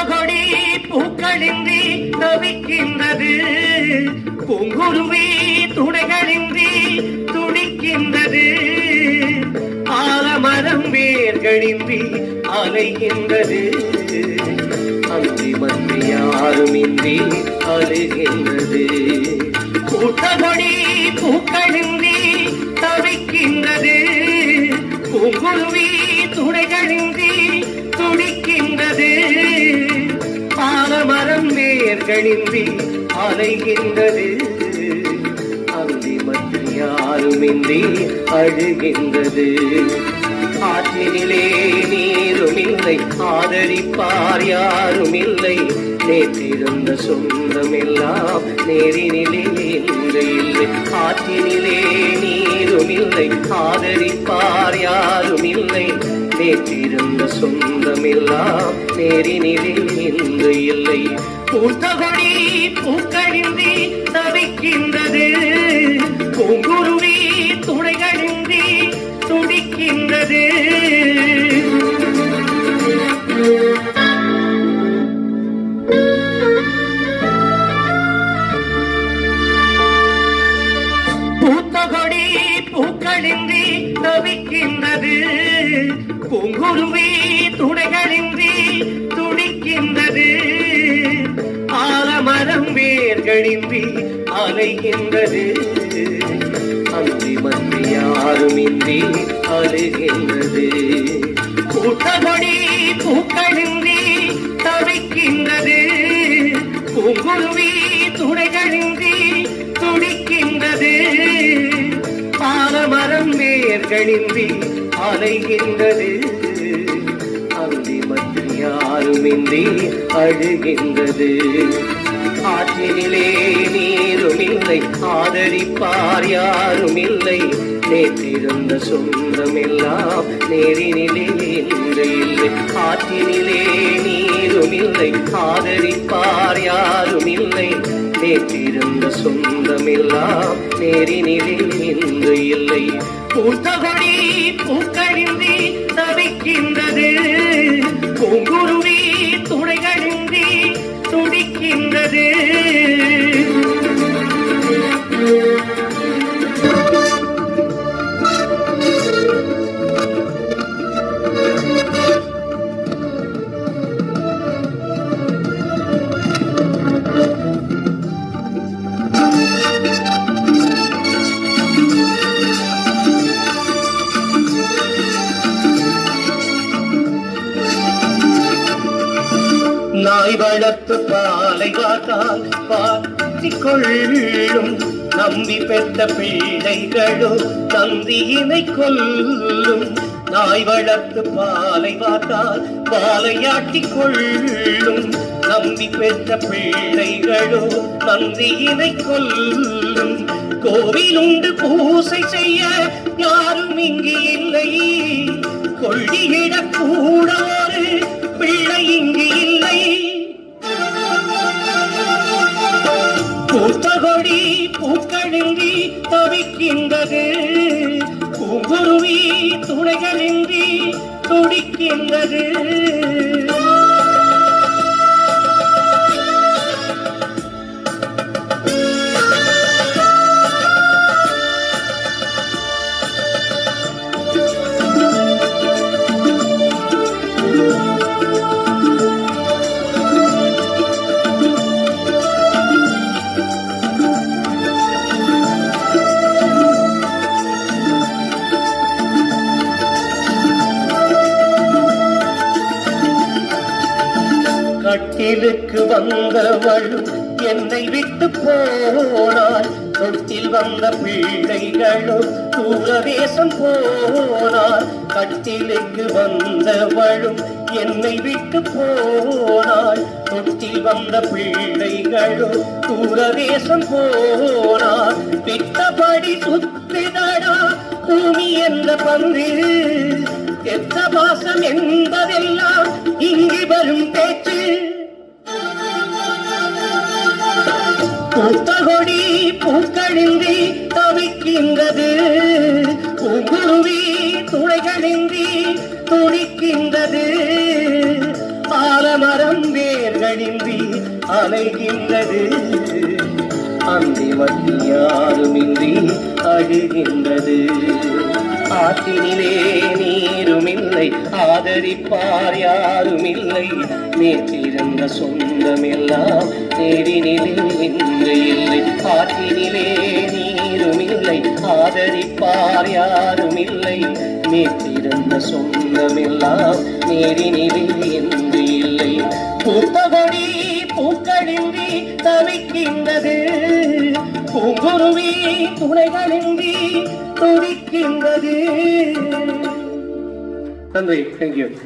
பூத்தகொடி பூக்களின்றி தவிக்கின்றது. பூங்குருவி துணைகளின்றி துடிக்கின்றது. ஆலமரம் வேர்களின்றி அலைகின்றது. அன்றி மன்றி யாருமின்றி அழுகின்றது. பூத்தகொடி பூக்களின்றி தவிக்கின்றது. பூங்குருவி துணைகளின்றி துடிக்கின்றது. ஆலமரம் வேர்களின்றி அலைகின்றது அந்தி மற்ற யாருமின்றி அழுகின்றது. ஆற்றினிலே நீருமில்லை ஆதரிப்பார் யாருமில்லை. நேற்றிருந்த சொந்தமெல்லாம் நேரினிலே இன்று இல்லை. ஆற்றினிலே நீருமில்லை ஆதரிப்பார் யாருமில்லை. நேற்றிருந்த சொந்தமெல்லாம் நேரினிலே இன்று இல்லை. பூத்தகொடி பூக்களின்றி தவிக்கின்ற பூங்குருவி துணைகளின்றி துடிக்கின்றது. ஆலமரம் வேர்களின்றி அலைகின்றது. அன்றி மன்றி யாருமின்றி அழுகின்றது. பூத்தகொடி பூக்களின்றி தவிக்கின்றது. பூங்குருவி துணைகளின்றி துடிக்கின்றது. ஆலமரம் வேர்களின்றி அலைகின்றது. அந்தி மற்ற யாருமின்றி அழுகின்றது. ஆற்றினிலே நீருமில்லை ஆதரிப்பார் யாருமில்லை நேற்றிருந்த சொந்தம் எல்லாம் நேரினிலே இன்று இல்லை. ஆற்றினிலே நீருமில்லை ஆதரிப்பார் யாருமில்லை நேற்றிருந்த சொந்தமெல்லாம் நேரினிலே இன்று இல்லை. பூத்தகொடி பூக்களின்றி தவிக்கின்றது. பூங்குருவி வளர்த்து பாலை காத்தால் பார்த்திக் கொள்ளும் நம்பி பெற்ற பிள்ளைகளோ தந்தியினை கொல்லும் நாய் வளர்த்து பாலை வாத்தால் பாலையாட்டிக் கொள்ளும் நம்பி பெற்ற பிள்ளைகளோ தந்தியினை கொல்லும். கோவிலுண்டு பூசை செய்ய யாரும் இங்கு இல்லை. கொள்ளியிட பூ கொடி பூக்களின்றி தவிக்கின்றது. பூங்குருவி துணைகளின்றி துடிக்கின்றது. வந்தவள் என்னை விட்டு போனாள். தொட்டில் வந்த பிள்ளைகளும் தூரதேசம் போனாள். கட்டிலுக்கு வந்தவளும் என்னை விட்டு போனாள். தொட்டில் வந்த பிள்ளைகளும் தூரதேசம் போனாள். விட்டபடி சுத்திதடா பூமி என்ற பந்து எத்த பாசம் என்பதெல்லாம் இங்கு வரும் பேச்சு. பூத்தகொடி பூக்களின்றி தவிக்கின்றது. பூங்குருவி துளைகளின்றி துடிக்கின்றது ஆலமரம் வேர்களின்றி அலைகின்றது. அந்தி அந்திமத்தி யாருமின்றி அழுகின்றது. ஆற்றினிலே நீருமின்றி நீருமில்லை ஆதரிப்பார் யாருமில்லை. நேற்றிருந்த சொந்தமெல்லாம் நேரினிலே இன்று இல்லை. ஆற்றினிலே நீருமில்லை. ஆதரிப்பார் யாருமில்லை. நேற்றிருந்த சொந்தமெல்லாம் நேரினிலே இன்று இல்லை. பூத்தபடி பூக்களின்றி தவிக்கின்றது. பூங்குருவி துணைகளின்றி துடிக்கின்றது. Nandri, thank you.